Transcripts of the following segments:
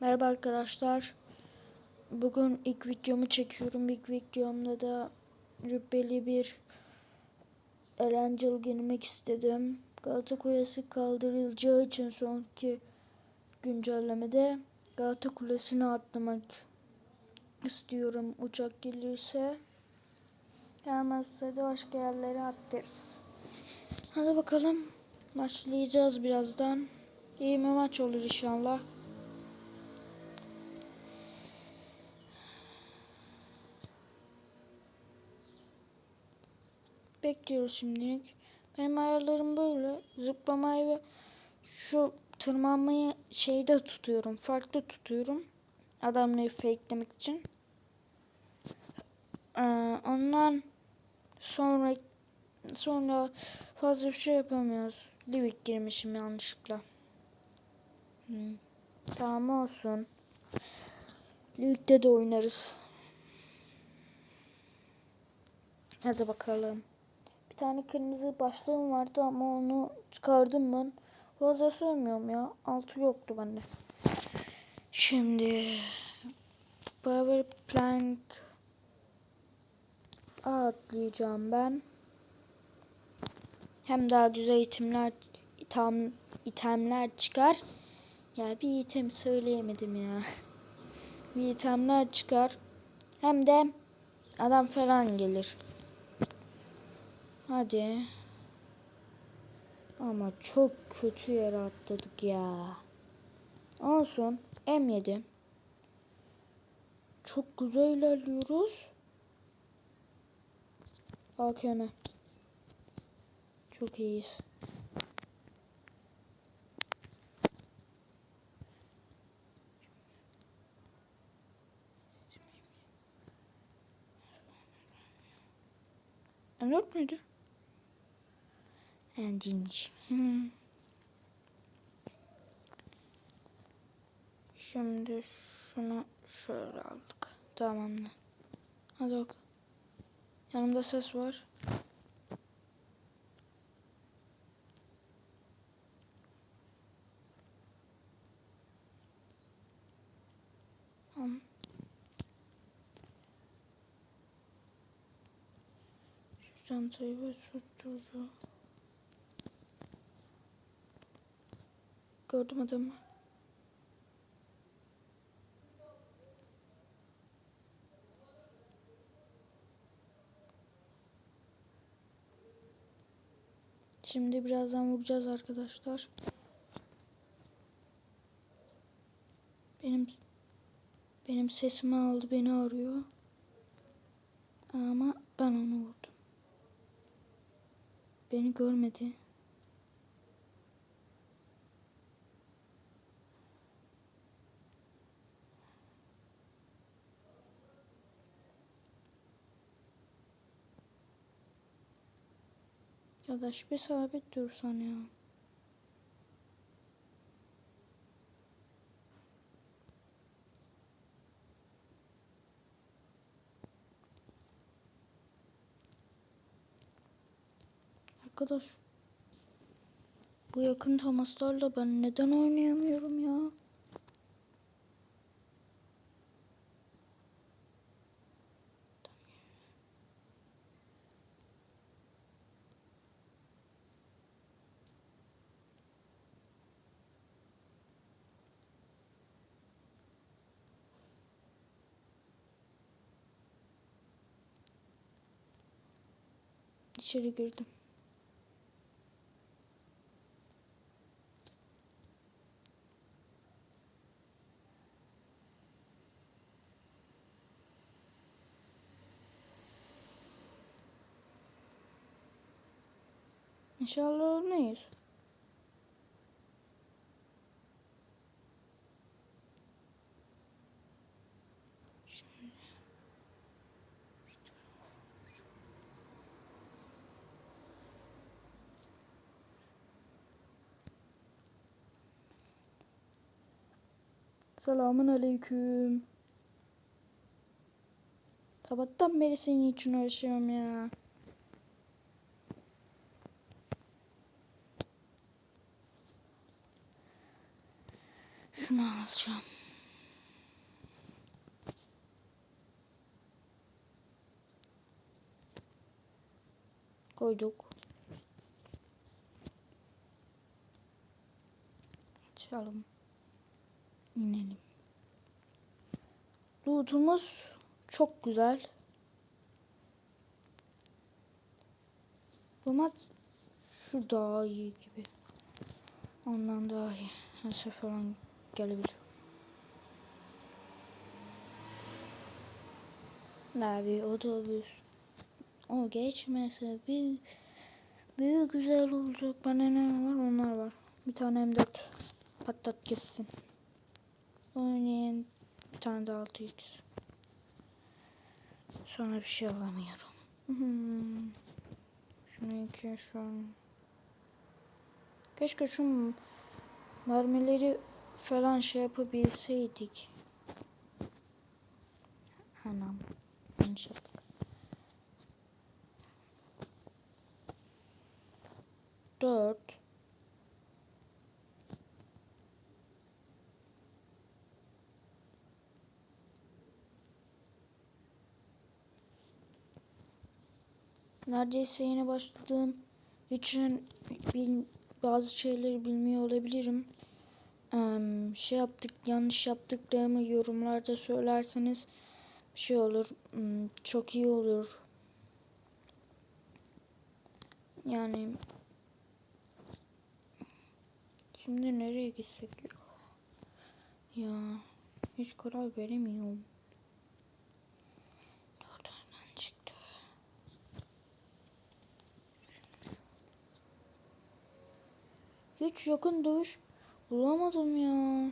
Merhaba arkadaşlar. Bugün ilk videomu çekiyorum. İlk videomda da rübbeli bir eğlenceli girmek istedim. Galata Kulesi kaldırılacağı için sonki güncellemede Galata Kulesi'ne atlamak istiyorum. Uçak gelirse gelmezse de başka yerlere atlarız. Hadi bakalım. Başlayacağız birazdan. İyi bir maç olur inşallah. Bekliyoruz şimdilik. Benim ayarlarım böyle. Zıplamayı ve şu tırmanmayı şeyde tutuyorum. Farklı tutuyorum. Adamları fakelemek için. Ee, ondan sonra sonra fazla bir şey yapamıyoruz. Livik girmişim yanlışlıkla. Hmm. Tamam olsun. Livik'te de oynarız. Hadi bakalım. Tane kırmızı başlığım vardı ama onu çıkardım ben. Fazla sevmiyorum ya. Altı yoktu bende. Şimdi Power Plank atlayacağım ben. Hem daha güzel itemler item, itemler çıkar. Ya bir item söyleyemedim ya. bir itemler çıkar. Hem de adam falan gelir. Hadi. Ama çok kötü yere atladık ya. Olsun. M7. Çok güzel ilerliyoruz. AKM. Çok iyiyiz. M4 müydü? Yani. Şimdi şunu şöyle aldık. Tamamdır. Hadi bak. Yanımda ses var. Şu çantayı ve tutturucu. Gördüm adamı. Şimdi birazdan vuracağız arkadaşlar. Benim benim sesimi aldı beni arıyor. Ama ben onu vurdum. Beni görmedi. Arkadaş bir sabit dursan ya. Arkadaş bu yakın temaslarla ben neden oynayamıyorum ya? İçeri girdim. İnşallah ölmeyiz. Selamun aleyküm. Sabahtan beri senin için uğraşıyorum ya. Şunu alacağım. Koyduk. Açalım. İnelim. Loot'umuz çok güzel. Ama şu daha iyi gibi. Ondan daha iyi. Nasıl falan gelebilir. Ne bir otobüs. O geçmese bir bir güzel olacak. Bana ne var? Onlar var. Bir tane M4 patlat gitsin. Oynayın. Bir tane de 6x. Sonra bir şey alamıyorum. Hmm. Şunu iki şu an. Keşke şu mermileri falan şey yapabilseydik. Anam. Yaptık. Dört. Neredeyse yeni başladığım için bazı şeyleri bilmiyor olabilirim. Şey yaptık, yanlış yaptıklarımı yorumlarda söylerseniz şey olur. Çok iyi olur. Yani şimdi nereye gitsek? Ya hiç karar veremiyorum. Dört oradan çıktı. Hiç yakın dövüş bulamadım ya.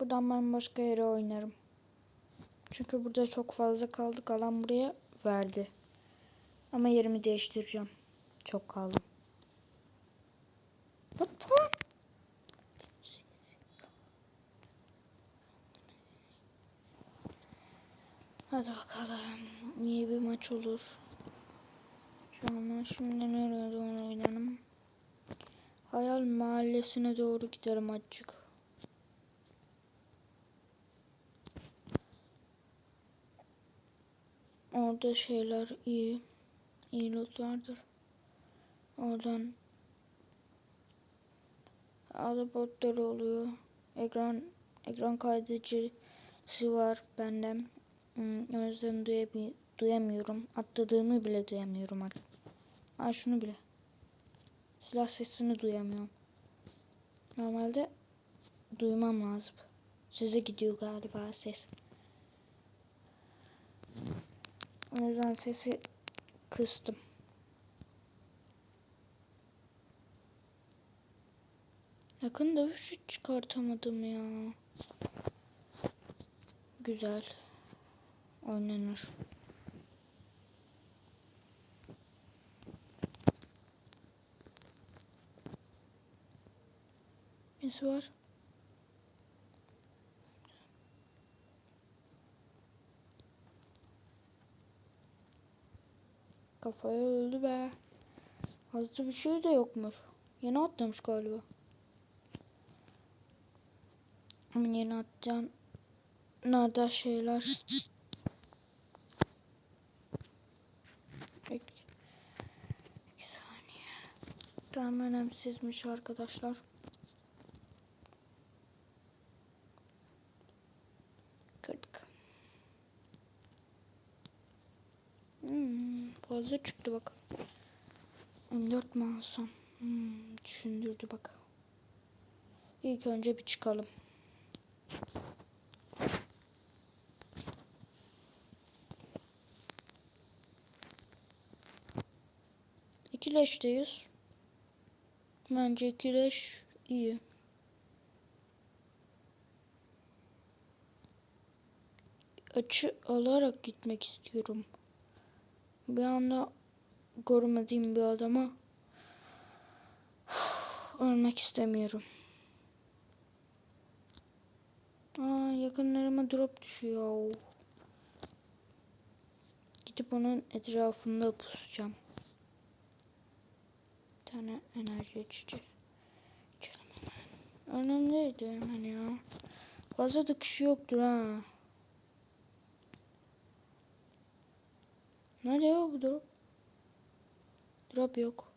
Buradan ben başka yere oynarım. Çünkü burada çok fazla kaldık. Alan buraya verdi. Ama yerimi değiştireceğim. Çok kaldım. What lan? Hadi bakalım. İyi bir maç olur. An şimdi nereye doğru oynanım? Hayal mahallesine doğru giderim azıcık. Orada şeyler iyi. İyi lootlardır. Oradan botları oluyor. Ekran ekran kaydedicisi var bende. Hmm, o yüzden duyabi- duyamıyorum. Atladığımı bile duyamıyorum artık. Ha şunu bile. Silah sesini duyamıyorum. Normalde duymam lazım. Size gidiyor galiba ses. O yüzden sesi kıstım. Yakın dövüş çıkartamadım ya. Güzel. Oynanır. Nesi var? Kafaya öldü be. Fazla bir şey de yokmuş. Yeni atlamış galiba. Ama yeni atacağım. Nerede şeyler? İki, iki saniye. Tam önemsizmiş arkadaşlar. Kırdık. Hmm, fazla çıktı bak. M4 mi alsam? Hmm, düşündürdü bak. İlk önce bir çıkalım. İkileşteyiz. Bence ikileş iyi. Açı alarak gitmek istiyorum. Bir anda görmediğim bir adama ölmek istemiyorum. Aa, yakınlarıma drop düşüyor. Gidip onun etrafında pusacağım. Tane enerji içici. İçelim hemen. Önemliydi hemen ya. Fazla da kişi yoktur ha. Nerede ya bu drop? Drop yok.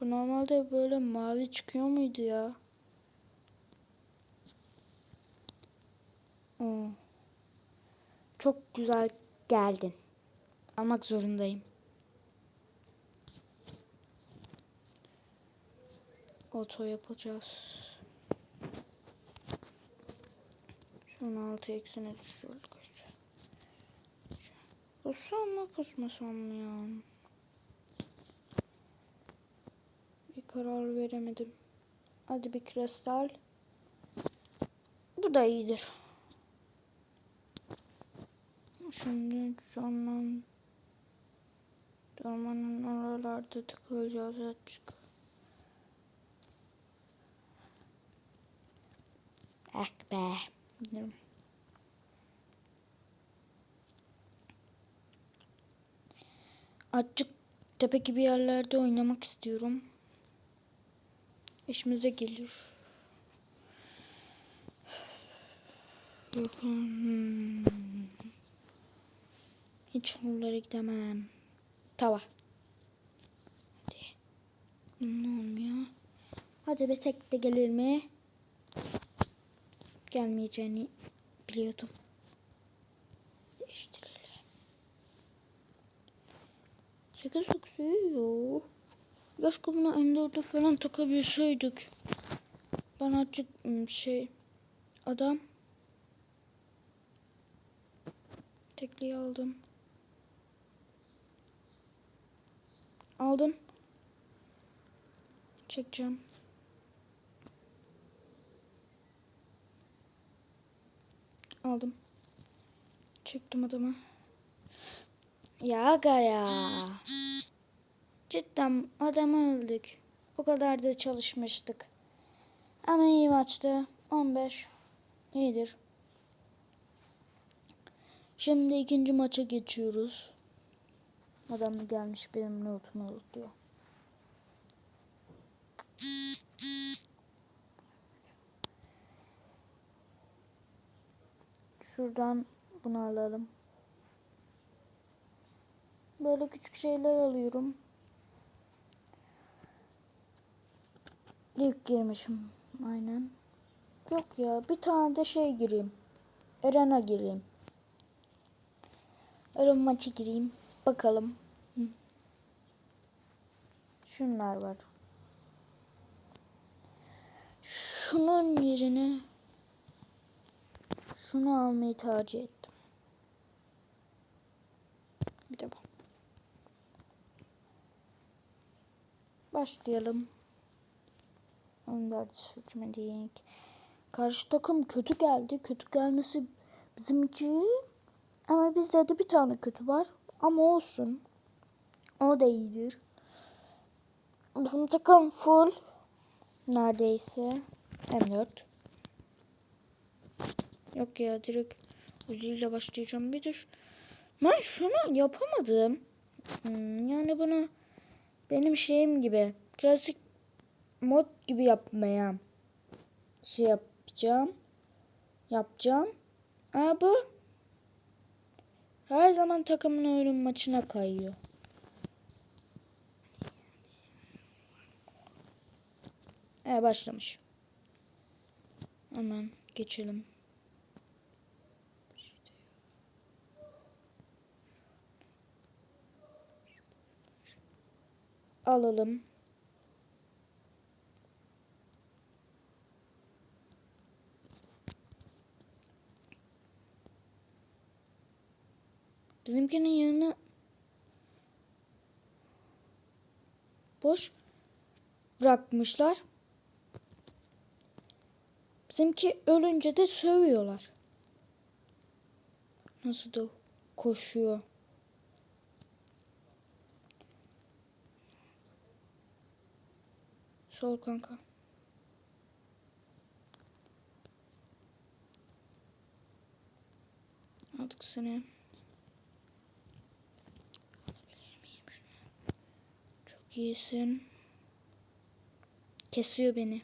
Bu normalde böyle mavi çıkıyor muydu ya? Oo. Çok güzel geldin. Almak zorundayım. Oto yapacağız. Şunu altı eksine düşürdük. Pussam mı pusmasam mı ya? Bir karar veremedim. Hadi bir kristal. Bu da iyidir. Şimdi canlan Ormanın oralarda tıkılacağız açık. Ah be. Bilmiyorum. Açık tepe gibi yerlerde oynamak istiyorum. İşimize gelir. Hmm. Hiç oralara gidemem. Tava. Hadi. Ne olmuyor? Hadi be tek de gelir mi? Gelmeyeceğini biliyordum. Değiştirelim. 8 yok. Keşke buna M4'e falan takabilseydik. Ben açık şey adam tekliği aldım. Aldım. Çekeceğim. Aldım. Çektim adamı. Ya aga ya. Cidden adamı öldük. O kadar da çalışmıştık. Ama iyi maçtı. 15. İyidir. Şimdi ikinci maça geçiyoruz. Adam da gelmiş benim notumu diyor. Şuradan bunu alalım. Böyle küçük şeyler alıyorum. İlk girmişim. Aynen. Yok ya bir tane de şey gireyim. Eren'a gireyim. Eren maçı gireyim. Bakalım. Şunlar var. Şunun yerine şunu almayı tercih ettim. Bir de bu. Başlayalım. Onlar seçmedik. Karşı takım kötü geldi. Kötü gelmesi bizim için. Ama bizde de bir tane kötü var. Ama olsun. O da iyidir. Bizim takım full. Neredeyse. M4. Yok ya direkt Uzi'yle başlayacağım. Bir şu... Ben şunu yapamadım. Hmm, yani bunu benim şeyim gibi. Klasik mod gibi yapmaya şey yapacağım. Yapacağım. Ama bu her zaman takımın ölüm maçına kayıyor. Evet başlamış. Hemen geçelim. Alalım. Bizimkinin yanına boş bırakmışlar. Bizimki ölünce de sövüyorlar. Nasıl da koşuyor. Sol kanka. artık seni. Alabilir miyim şunu? Çok iyisin. Kesiyor beni.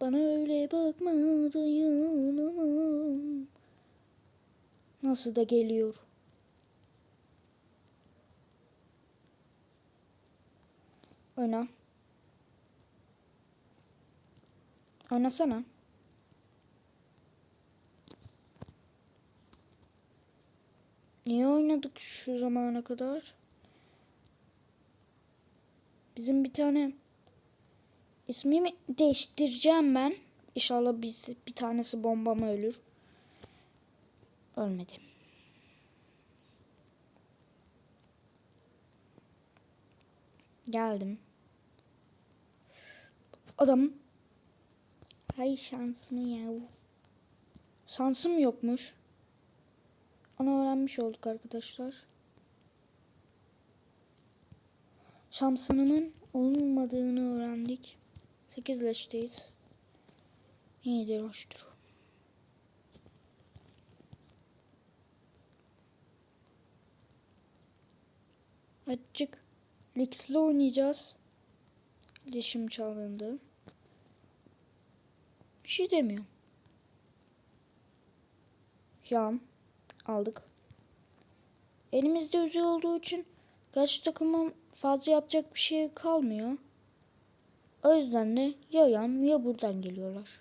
Bana öyle bakma dayanamam. Nasıl da geliyor. Oyna. Oynasana. Niye oynadık şu zamana kadar? Bizim bir tane ismimi değiştireceğim ben. İnşallah biz bir tanesi bombama ölür. Ölmedi. Geldim. Adam. Hay şansım ya. Şansım yokmuş. Onu öğrenmiş olduk arkadaşlar. Şansımın olmadığını öğrendik. 8 leşteyiz. İyidir hoştur. Açık. Lix'le oynayacağız. Leşim çalındı. Bir şey demiyorum. Yan aldık. Elimizde yüzey olduğu için karşı takımın fazla yapacak bir şey kalmıyor. O yüzden de ya yan ya buradan geliyorlar.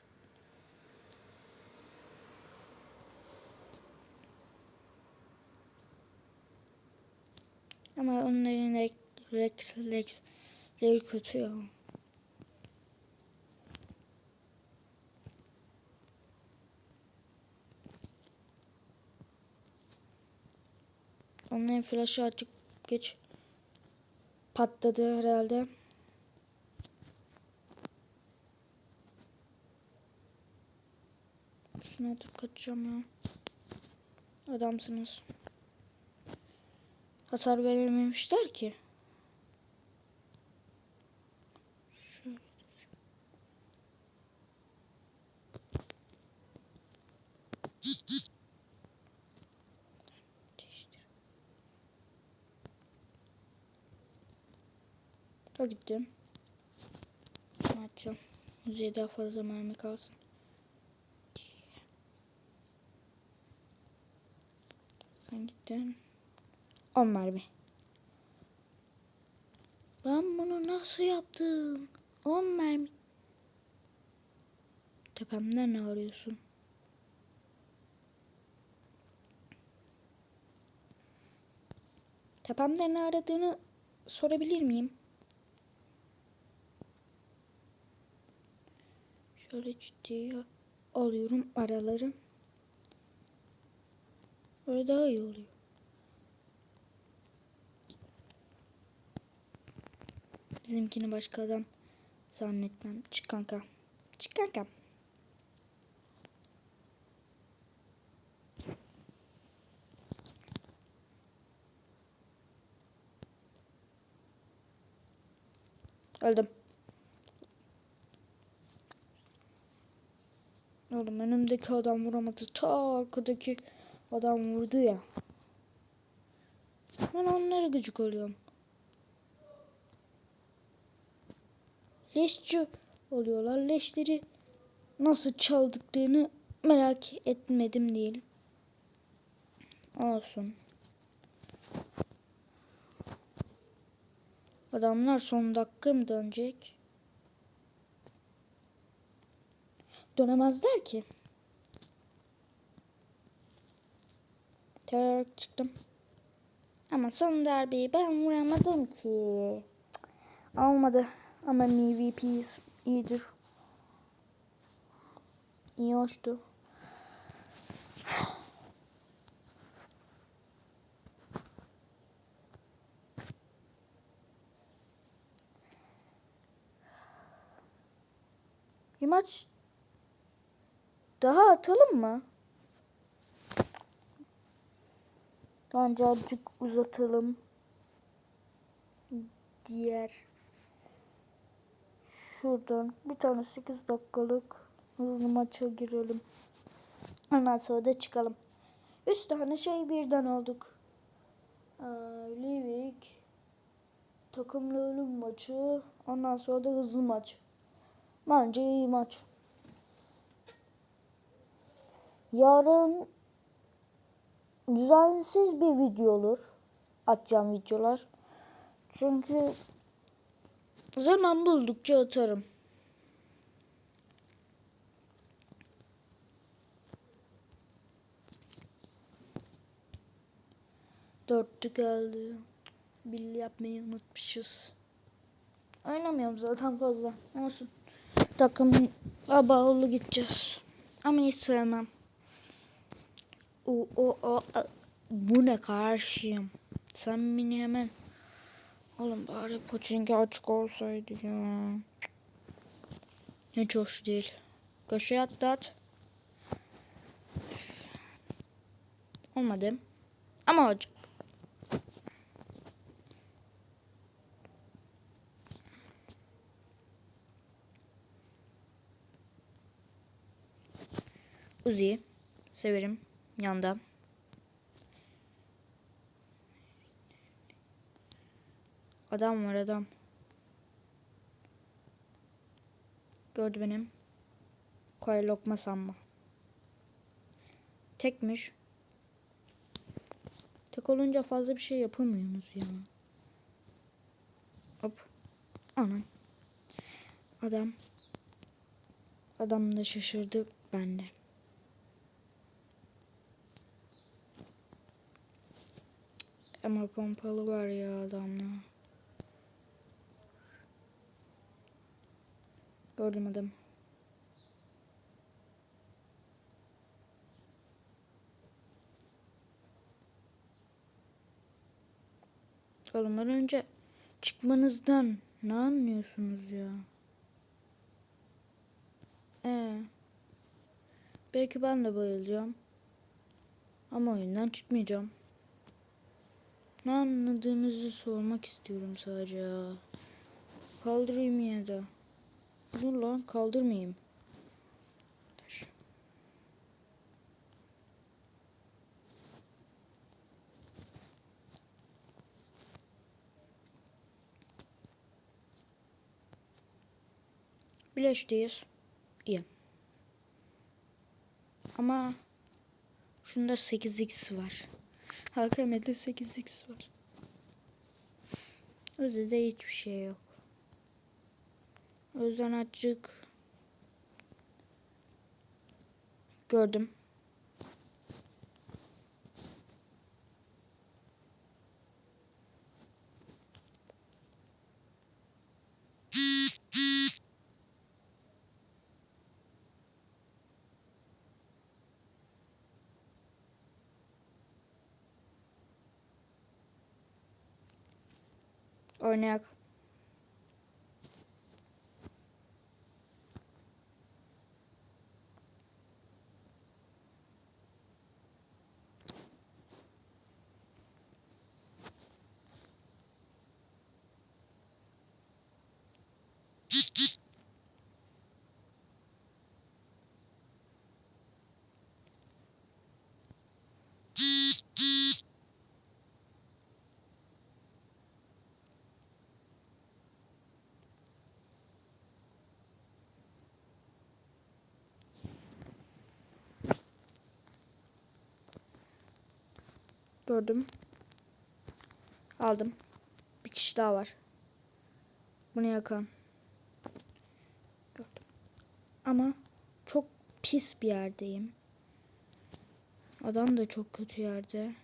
Ama onların Rex, Rex, Rex'leri kötü ya. Onların flaşı açık geç patladı herhalde. Şuna atıp kaçacağım ya. Adamsınız. Hasar verememişler ki. Şöyle dur. Değiştir. Ha gittim. Şunu açacağım. Müzeye daha fazla mermi kalsın. Sen gittin. 10 mermi. Ben bunu nasıl yaptım? 10 mermi. Tepemden ne arıyorsun? Tepemde ne aradığını sorabilir miyim? Şöyle ciddiye alıyorum araları. Böyle daha iyi oluyor. Bizimkini başka adam zannetmem. Çık kanka. Çık kanka. Öldüm. Oğlum önümdeki adam vuramadı. Ta arkadaki adam vurdu ya. Ben onlara gıcık oluyorum. Leşçi oluyorlar. Leşleri nasıl çaldıklarını merak etmedim değil. Olsun. Adamlar son dakika mı dönecek? Dönemezler ki. Terör çıktım. Ama son darbeyi ben vuramadım ki. Cık, Olmadı. Ama MVP'yiz iyidir. İyi hoştu. Bir daha atalım mı? Bence azıcık uzatalım. Diğer şuradan bir tane 8 dakikalık hızlı maça girelim. Ondan sonra da çıkalım. Üç tane şey birden olduk. Aa, Livik. Takımlı ölüm maçı. Ondan sonra da hızlı maç. Bence iyi maç. Yarın düzensiz bir video olur. Atacağım videolar. Çünkü zaman buldukça atarım. Dörtlü geldi. Billi yapmayı unutmuşuz. Oynamıyorum zaten fazla. Olsun. Takım bağlı gideceğiz. Ama hiç sevmem. O, o, o, bu ne karşıyım. Sen beni hemen. Oğlum bari poçinki açık olsaydı ya. Hiç hoş değil. Köşeye at da at. Olmadı. Ama hocam. Uzi. Severim. Yanda. Adam var adam. Gördü benim. Koy lokma sanma. Tekmiş. Tek olunca fazla bir şey yapamıyorsunuz ya. Hop. Anam. Adam. Adam da şaşırdı ben Ama pompalı var ya adamla. Gördüm adam. Ben önce çıkmanızdan ne anlıyorsunuz ya? Ee, belki ben de bayılacağım. Ama oyundan çıkmayacağım. Ne anladığınızı sormak istiyorum sadece. Kaldırayım ya da. Dur lan kaldırmayayım. Taş. Birleştiyiz. İyi. Ama şunda 8x var. HKM'de 8x var. Öde hiçbir şey yok. O yüzden açık. Gördüm. Oynayak. Gördüm. Aldım. Bir kişi daha var. Bunu yakan. Gördüm. Ama çok pis bir yerdeyim. Adam da çok kötü yerde.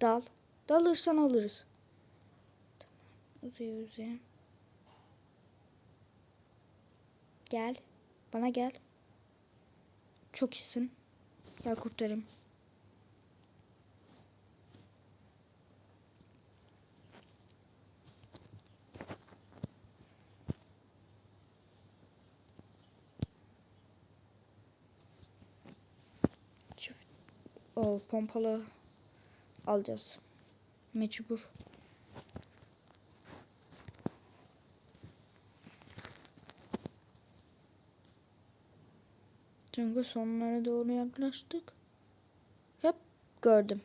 Dal. Dalırsan alırız. Tamam. Uzaya uzaya. Gel. Bana gel. Çok iyisin. Gel kurtarayım. O pompalı alacağız. Mecbur. Çünkü sonlara doğru yaklaştık. Hep gördüm.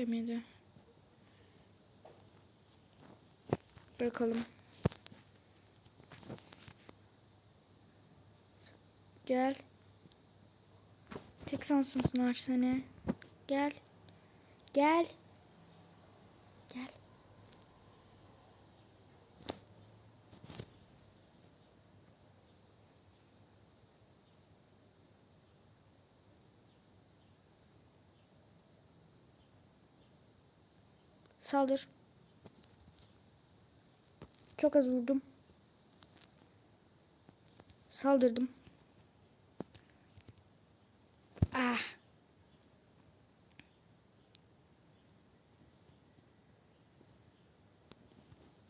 Demedi. Bakalım. Gel. Tek sansın sınav seni. Gel. Gel. Gel. Saldır. Çok az vurdum. Saldırdım. Ah.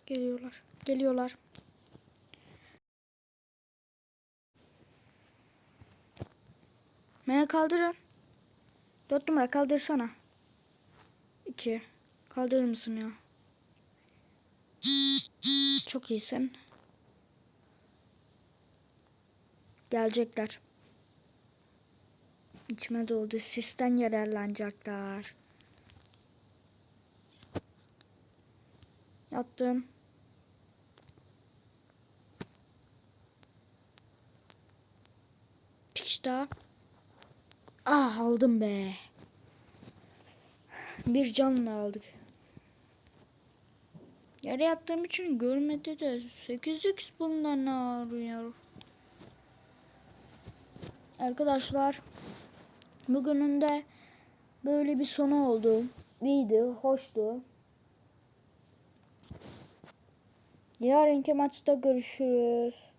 Geliyorlar. Geliyorlar. Beni kaldırın. Dört numara kaldırsana. İki. Kaldırır mısın ya? Çok iyisin. Gelecekler. İçime doldu. Sisten yararlanacaklar. Yattım. Bir kişi. Ah aldım be. Bir canla aldık. Yere yattığım için görmedi de 8x bundan arıyor? Arkadaşlar bugünün de böyle bir sonu oldu. İyiydi, hoştu. Yarınki maçta görüşürüz.